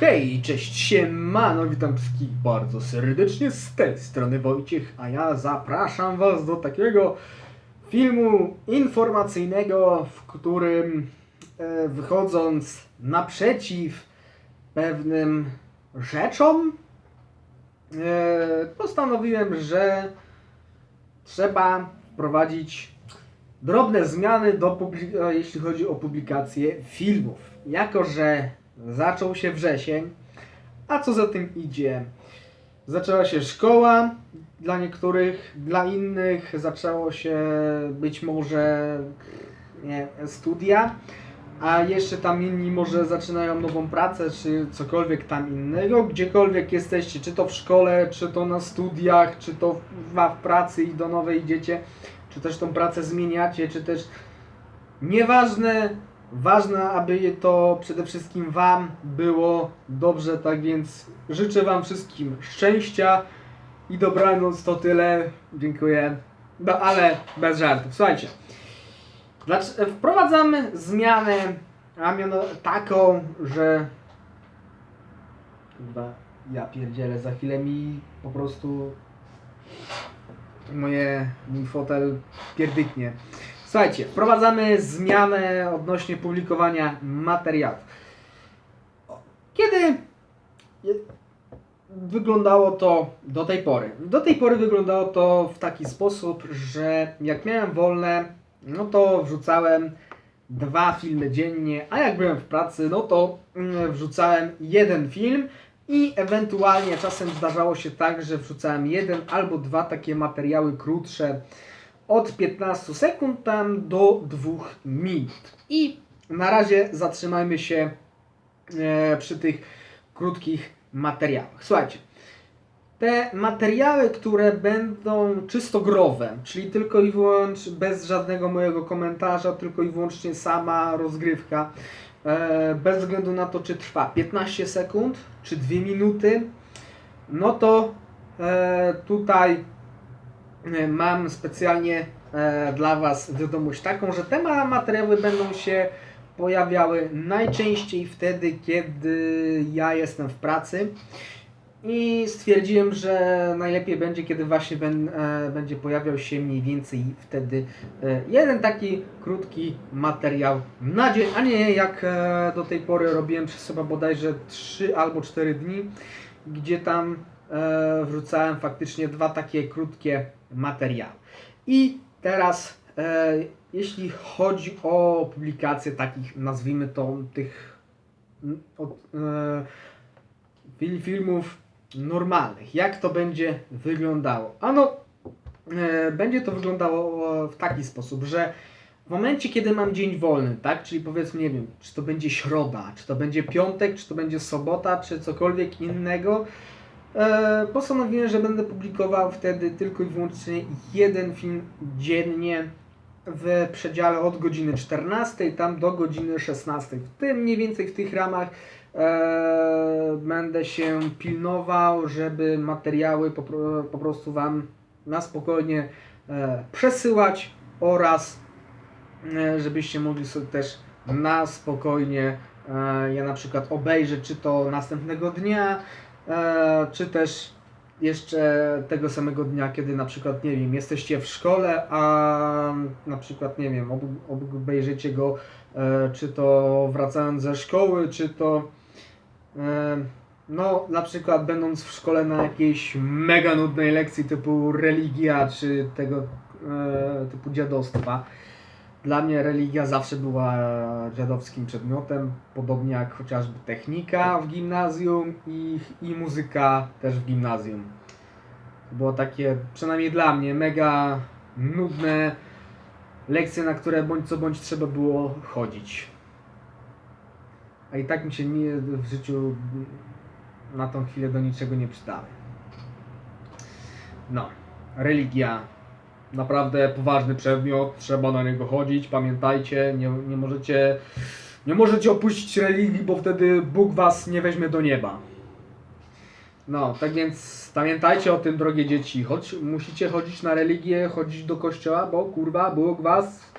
Hej, cześć, siemano, witam wszystkich bardzo serdecznie z tej strony Wojciech, a ja zapraszam was do takiego filmu informacyjnego, w którym e, wychodząc naprzeciw pewnym rzeczom, e, postanowiłem, że trzeba wprowadzić drobne zmiany, do e, jeśli chodzi o publikację filmów. Jako, że zaczął się wrzesień, a co za tym idzie? Zaczęła się szkoła dla niektórych, dla innych. Zaczęło się być może nie, studia, a jeszcze tam inni może zaczynają nową pracę, czy cokolwiek tam innego, gdziekolwiek jesteście, czy to w szkole, czy to na studiach, czy to w, w pracy i do nowej idziecie, czy też tą pracę zmieniacie, czy też nieważne, ważne, aby to przede wszystkim Wam było dobrze, tak więc życzę Wam wszystkim szczęścia i dobranoc, to tyle, dziękuję, no ale bez żartów, słuchajcie, Dlac- wprowadzamy zmianę, a miano taką, że chyba ja pierdzielę, za chwilę mi po prostu moje, mój fotel pierdyknie. Słuchajcie, wprowadzamy zmianę odnośnie publikowania materiałów. Kiedy wyglądało to do tej pory? Do tej pory wyglądało to w taki sposób, że jak miałem wolne, no to wrzucałem dwa filmy dziennie, a jak byłem w pracy, no to mm, wrzucałem jeden film i ewentualnie czasem zdarzało się tak, że wrzucałem jeden albo dwa takie materiały krótsze od 15 sekund tam do 2 minut. I na razie zatrzymajmy się e, przy tych krótkich materiałach. Słuchajcie, te materiały, które będą czysto growe, czyli tylko i wyłącznie bez żadnego mojego komentarza, tylko i wyłącznie sama rozgrywka, e, bez względu na to, czy trwa 15 sekund, czy 2 minuty, no to e, tutaj mam specjalnie e, dla Was wiadomość taką, że te ma- materiały będą się pojawiały najczęściej wtedy, kiedy ja jestem w pracy. I stwierdziłem, że najlepiej będzie, kiedy właśnie ben, e, będzie pojawiał się mniej więcej wtedy e, jeden taki krótki materiał na dzień, a nie jak e, do tej pory robiłem przez chyba bodajże 3 albo 4 dni, gdzie tam e, wrzucałem faktycznie dwa takie krótkie materiały. I teraz, e, jeśli chodzi o publikację takich, nazwijmy to, tych od, e, fil- filmów normalnych. Jak to będzie wyglądało? Ano, e, będzie to wyglądało e, w taki sposób, że w momencie, kiedy mam dzień wolny, tak, czyli powiedzmy, nie wiem, czy to będzie środa, czy to będzie piątek, czy to będzie sobota, czy cokolwiek innego, postanowiłem, że będę publikował wtedy tylko i wyłącznie jeden film dziennie w przedziale od godziny 14 tam do godziny 16. W tym mniej więcej w tych ramach e, będę się pilnował, żeby materiały po, po prostu Wam na spokojnie e, przesyłać oraz e, żebyście mogli sobie też na spokojnie e, ja na przykład obejrzeć, czy to następnego dnia, e, czy też jeszcze tego samego dnia, kiedy na przykład, nie wiem, jesteście w szkole, a na przykład, nie wiem, ob- obejrzycie go, e, czy to wracając ze szkoły, czy to e, no, na przykład będąc w szkole na jakiejś mega nudnej lekcji typu religia, czy tego e, typu dziadostwa. Dla mnie religia zawsze była dziadowskim przedmiotem, podobnie jak chociażby technika w gimnazjum i, i muzyka też w gimnazjum. To było takie, przynajmniej dla mnie, mega nudne lekcje, na które bądź co bądź trzeba było chodzić. A i tak mi się nie, w życiu na tą chwilę do niczego nie przydały. No, religia naprawdę poważny przedmiot, trzeba na niego chodzić, pamiętajcie, nie, nie możecie nie możecie opuścić religii, bo wtedy Bóg was nie weźmie do nieba. No, tak więc pamiętajcie o tym, drogie dzieci, choć musicie chodzić na religię, chodzić do kościoła, bo kurwa, Bóg was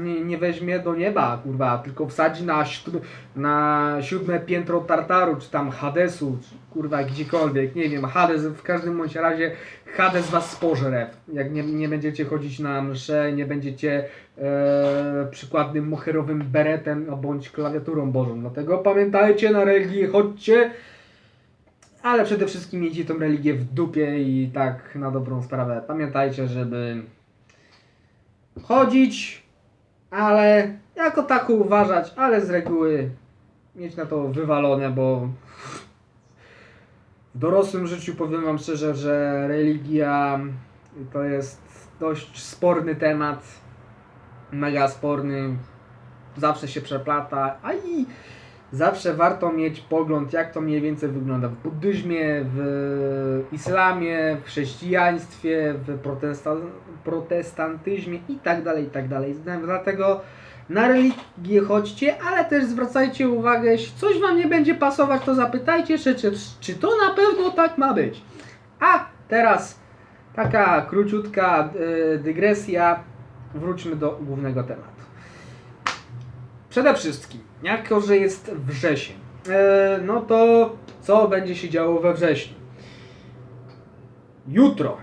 nie, nie weźmie do nieba, kurwa, tylko wsadzi na, siódme, na siódme piętro Tartaru, czy tam Hadesu, czy kurwa gdziekolwiek, nie wiem, Hades, w każdym bądź razie Hades was spożre, jak nie, nie będziecie chodzić na msze, nie będziecie e, przykładnym moherowym beretem, no, bądź klawiaturą bożą, dlatego pamiętajcie, na religię chodźcie, ale przede wszystkim miejcie tą religię w dupie i tak na dobrą sprawę. Pamiętajcie, żeby chodzić, ale jako tako uważać, ale z reguły mieć na to wywalone, bo w dorosłym życiu powiem Wam szczerze, że religia to jest dość sporny temat, mega sporny, zawsze się przeplata, a i zawsze warto mieć pogląd, jak to mniej więcej wygląda w buddyzmie, w islamie, w chrześcijaństwie, w protesta protestantyzmie i tak dalej, i tak. Dlatego na religię chodźcie, ale też zwracajcie uwagę, jeśli coś Wam nie będzie pasować, to zapytajcie się, czy, czy to na pewno tak ma być. A teraz taka króciutka e, dygresja. Wróćmy do głównego tematu. Przede wszystkim, jako że jest wrzesień, e, no to co będzie się działo we wrześniu? Jutro,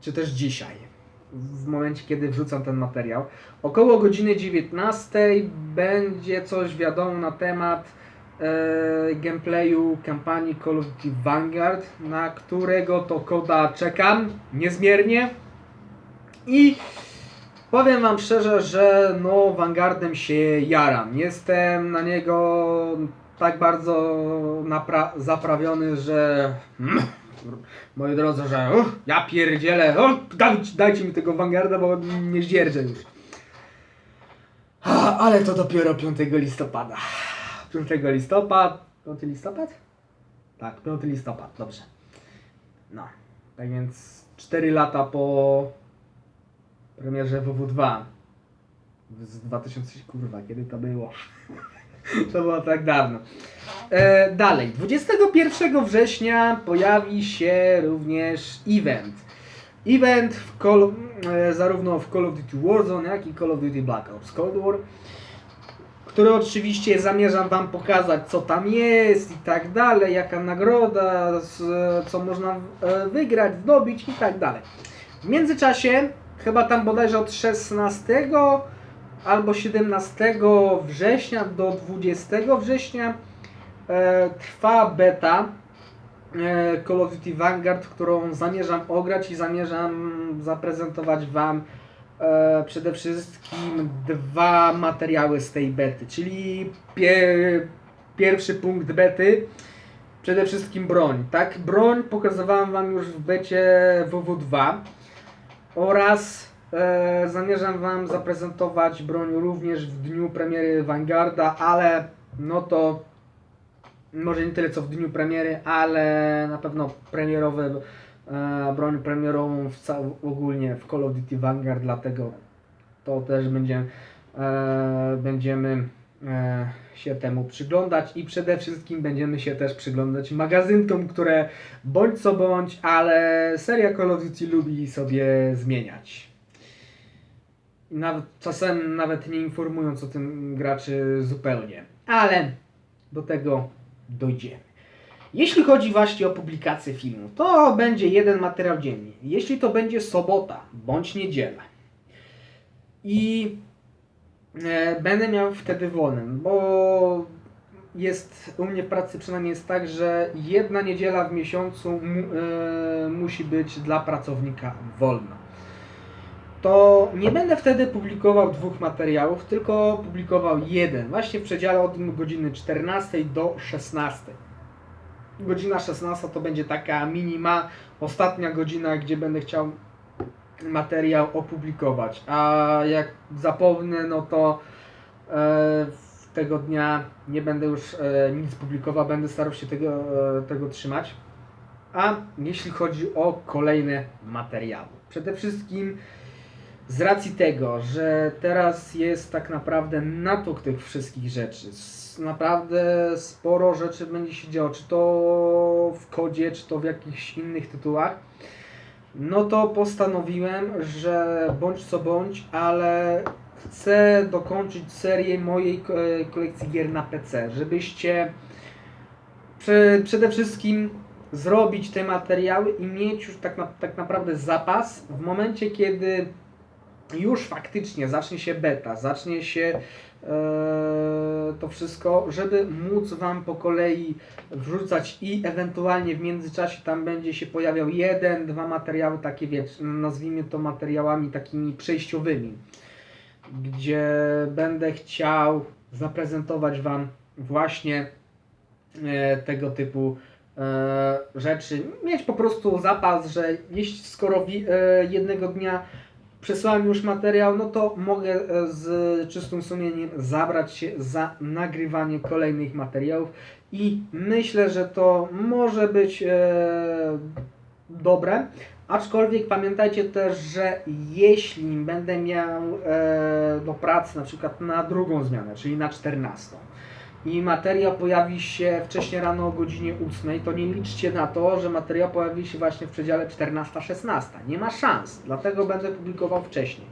czy też dzisiaj, w momencie kiedy wrzucam ten materiał, około godziny 19 będzie coś wiadomo na temat e, gameplayu kampanii Call of Duty Vanguard, na którego to koda czekam niezmiernie i Powiem wam szczerze, że no Vanguardem się jaram. Jestem na niego tak bardzo zaprawiony, że moi drodzy, że uh, ja pierdzielę, uh, dajcie, dajcie mi tego Vanguarda, bo nie zdzierdzę już. Ah, Ale to dopiero 5 listopada. 5 listopad. 5 listopad? Tak, 5 listopad, dobrze. No, tak więc 4 lata po premierze WW2 z 2000, kurwa, kiedy to było? to było tak dawno. E, dalej, 21 września pojawi się również event. Event w Call, e, zarówno w Call of Duty Warzone, jak i Call of Duty Black Ops Cold War, który oczywiście zamierzam Wam pokazać, co tam jest i tak dalej, jaka nagroda, z, co można e, wygrać, zdobyć i tak dalej. W międzyczasie chyba tam bodajże od 16 albo 17 września do 20 września e, trwa beta e, Call of Duty Vanguard, którą zamierzam ograć i zamierzam zaprezentować Wam e, przede wszystkim dwa materiały z tej bety, czyli pie, pierwszy punkt bety przede wszystkim broń, tak? Broń pokazywałem Wam już w becie WW2 oraz e, zamierzam Wam zaprezentować broń również w dniu premiery Vanguarda, ale no to może nie tyle co w dniu premiery, ale na pewno premierowe e, broń premierową w cał- ogólnie w Call of Duty Vanguard, dlatego to też będzie, e, będziemy się temu przyglądać i przede wszystkim będziemy się też przyglądać magazynkom, które bądź co bądź, ale seria Call of Duty lubi sobie zmieniać. Nawet, czasem nawet nie informując o tym graczy zupełnie. Ale do tego dojdziemy. Jeśli chodzi właśnie o publikację filmu, to będzie jeden materiał dziennie. Jeśli to będzie sobota bądź niedziela i e, będę miał wtedy wolnym, bo jest u mnie w pracy przynajmniej jest tak, że jedna niedziela w miesiącu mu, e, musi być dla pracownika wolna. To nie będę wtedy publikował dwóch materiałów, tylko publikował jeden, właśnie w przedziale od godziny 14 do 16. Godzina 16 to będzie taka minima, ostatnia godzina, gdzie będę chciał materiał opublikować. A jak zapomnę, no to e, tego dnia nie będę już e, nic publikował, będę starał się tego, e, tego trzymać. A jeśli chodzi o kolejne materiały, przede wszystkim z racji tego, że teraz jest tak naprawdę natłok tych wszystkich rzeczy, naprawdę sporo rzeczy będzie się działo, czy to w kodzie, czy to w jakichś innych tytułach, no to postanowiłem, że bądź co bądź, ale chcę dokończyć serię mojej ko- kolekcji gier na PC, żebyście prze, przede wszystkim zrobić te materiały i mieć już tak, na, tak naprawdę zapas w momencie, kiedy już faktycznie zacznie się beta, zacznie się to wszystko, żeby móc Wam po kolei wrzucać i ewentualnie w międzyczasie tam będzie się pojawiał jeden, dwa materiały takie, wiecie, nazwijmy to materiałami takimi przejściowymi, gdzie będę chciał zaprezentować Wam właśnie e, tego typu e, rzeczy. Mieć po prostu zapas, że jeśli skoro e, jednego dnia przesłałem już materiał, no to mogę e, z czystym sumieniem zabrać się za nagrywanie kolejnych materiałów i myślę, że to może być e, dobre. Aczkolwiek pamiętajcie też, że jeśli będę miał e, do pracy na przykład na drugą zmianę, czyli na 14 i materiał pojawi się wcześniej rano o godzinie 8, to nie liczcie na to, że materiał pojawi się właśnie w przedziale 14-16. Nie ma szans, dlatego będę publikował wcześniej.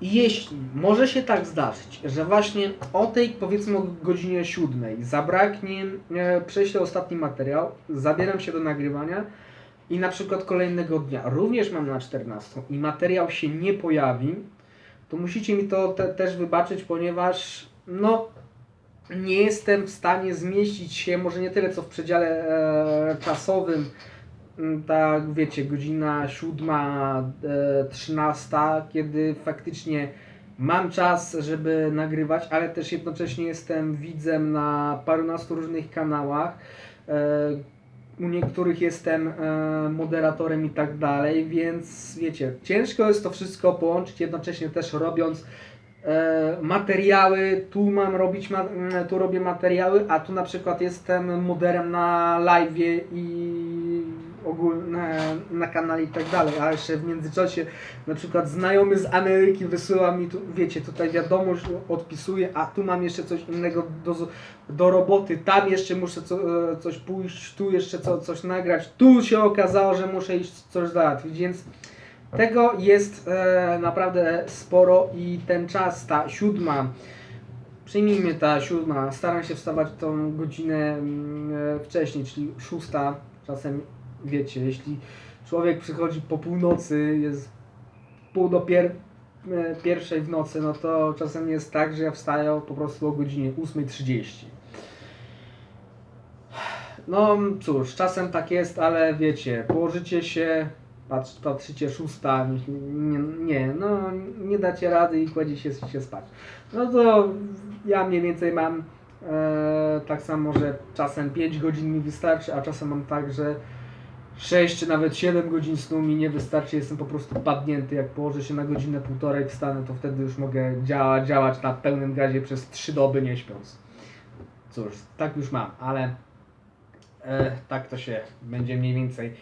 I jeśli może się tak zdarzyć, że właśnie o tej powiedzmy o godzinie 7 zabraknie, e, prześlę ostatni materiał, zabieram się do nagrywania i na przykład kolejnego dnia również mam na 14 i materiał się nie pojawi, to musicie mi to te, też wybaczyć, ponieważ no nie jestem w stanie zmieścić się, może nie tyle co w przedziale e, czasowym, mm, tak wiecie, godzina 7, e, 13, kiedy faktycznie mam czas, żeby nagrywać, ale też jednocześnie jestem widzem na parunastu różnych kanałach. E, u niektórych jestem e, moderatorem i tak dalej, więc wiecie, ciężko jest to wszystko połączyć, jednocześnie też robiąc materiały, tu mam robić, mm, tu robię materiały, a tu na przykład jestem moderem na live i ogólnie na kanale i tak dalej, a jeszcze w międzyczasie na przykład znajomy z Ameryki wysyła mi, tu, wiecie, tutaj wiadomość odpisuje, a tu mam jeszcze coś innego do, do roboty, tam jeszcze muszę co, e, coś pójść, tu jeszcze co, coś nagrać, tu się okazało, że muszę iść coś załatwić, więc tego jest e, naprawdę sporo i ten czas, ta siódma, przyjmijmy ta siódma, staram się wstawać tą godzinę mm, e, wcześniej, czyli szósta, czasem wiecie, jeśli człowiek przychodzi po północy, jest pół do pier, e, pierwszej w nocy, no to czasem jest tak, że ja wstaję po prostu o godzinie 8.30. No cóż, czasem tak jest, ale wiecie, położycie się, patrz, patrzycie szósta, nie, nie, no nie dacie rady i kładziecie się spać. No to ja mniej więcej mam e, tak samo, że czasem 5 godzin mi wystarczy, a czasem mam tak, że 6 czy nawet 7 godzin snu mi nie wystarczy, jestem po prostu padnięty. Jak położę się na godzinę, półtorej wstanę, to wtedy już mogę działa, działać na pełnym gazie przez 3 doby nie śpiąc. Cóż, tak już mam, ale e, tak to się będzie mniej więcej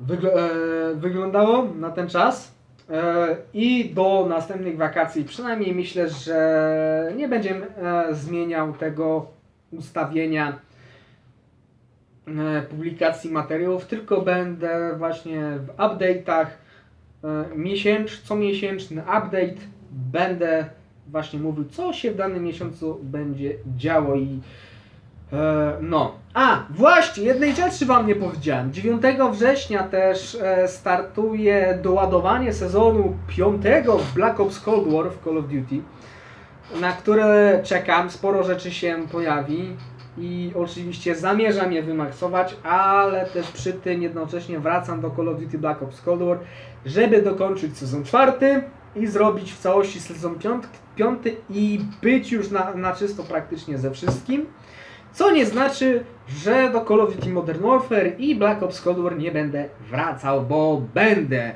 wygl- e, wyglądało na ten czas. E, I do następnych wakacji przynajmniej myślę, że nie będziemy e, zmieniał tego ustawienia e, publikacji materiałów, tylko będę właśnie w update'ach e, miesięcz, co miesięczny update będę właśnie mówił, co się w danym miesiącu będzie działo i e, no. A, właśnie, jednej rzeczy Wam nie powiedziałem. 9 września też e, startuje doładowanie sezonu 5 w Black Ops Cold War w Call of Duty, na które czekam, sporo rzeczy się pojawi i oczywiście zamierzam je wymaksować, ale też przy tym jednocześnie wracam do Call of Duty Black Ops Cold War, żeby dokończyć sezon czwarty i zrobić w całości sezon piąt, piąty i być już na, na czysto praktycznie ze wszystkim. Co nie znaczy, że do Call of Duty Modern Warfare i Black Ops Cold War nie będę wracał, bo będę.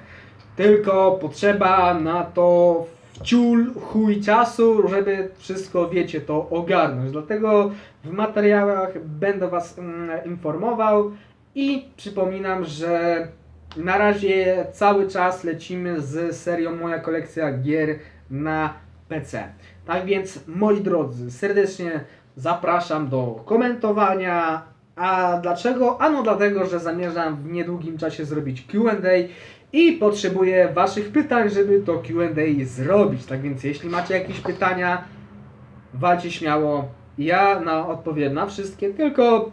Tylko potrzeba na to wciul chuj czasu, żeby wszystko, wiecie, to ogarnąć. Dlatego w materiałach będę Was mm, informował i przypominam, że na razie cały czas lecimy z serią Moja kolekcja gier na PC. Tak więc, moi drodzy, serdecznie zapraszam do komentowania, A dlaczego? Ano dlatego, że zamierzam w niedługim czasie zrobić Q&A i potrzebuję Waszych pytań, żeby to Q&A zrobić. Tak więc jeśli macie jakieś pytania, walcie śmiało. Ja na odpowiem na wszystkie, tylko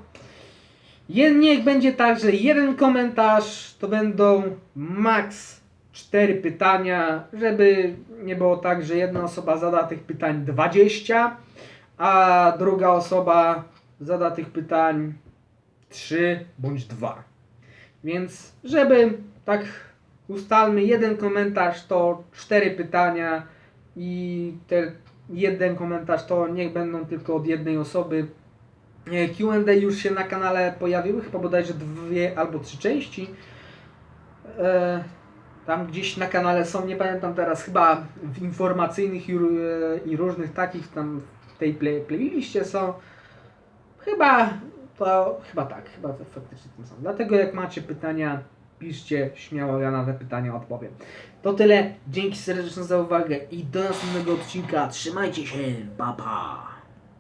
niech będzie tak, że jeden komentarz to będą max cztery pytania, żeby nie było tak, że jedna osoba zada tych pytań 20, a druga osoba zada tych pytań 3 bądź 2. Więc żeby tak ustalmy, jeden komentarz to cztery pytania i te jeden komentarz to niech będą tylko od jednej osoby. E, Q&A już się na kanale pojawiły, chyba bodajże dwie albo trzy części. E, tam gdzieś na kanale są, nie pamiętam teraz, chyba w informacyjnych i, e, różnych takich tam tej play, playliście są. Chyba to, chyba tak, chyba to faktycznie tym są. Dlatego jak macie pytania, piszcie śmiało, ja na te pytania odpowiem. To tyle, dzięki serdeczne za uwagę i do następnego odcinka. Trzymajcie się, pa pa!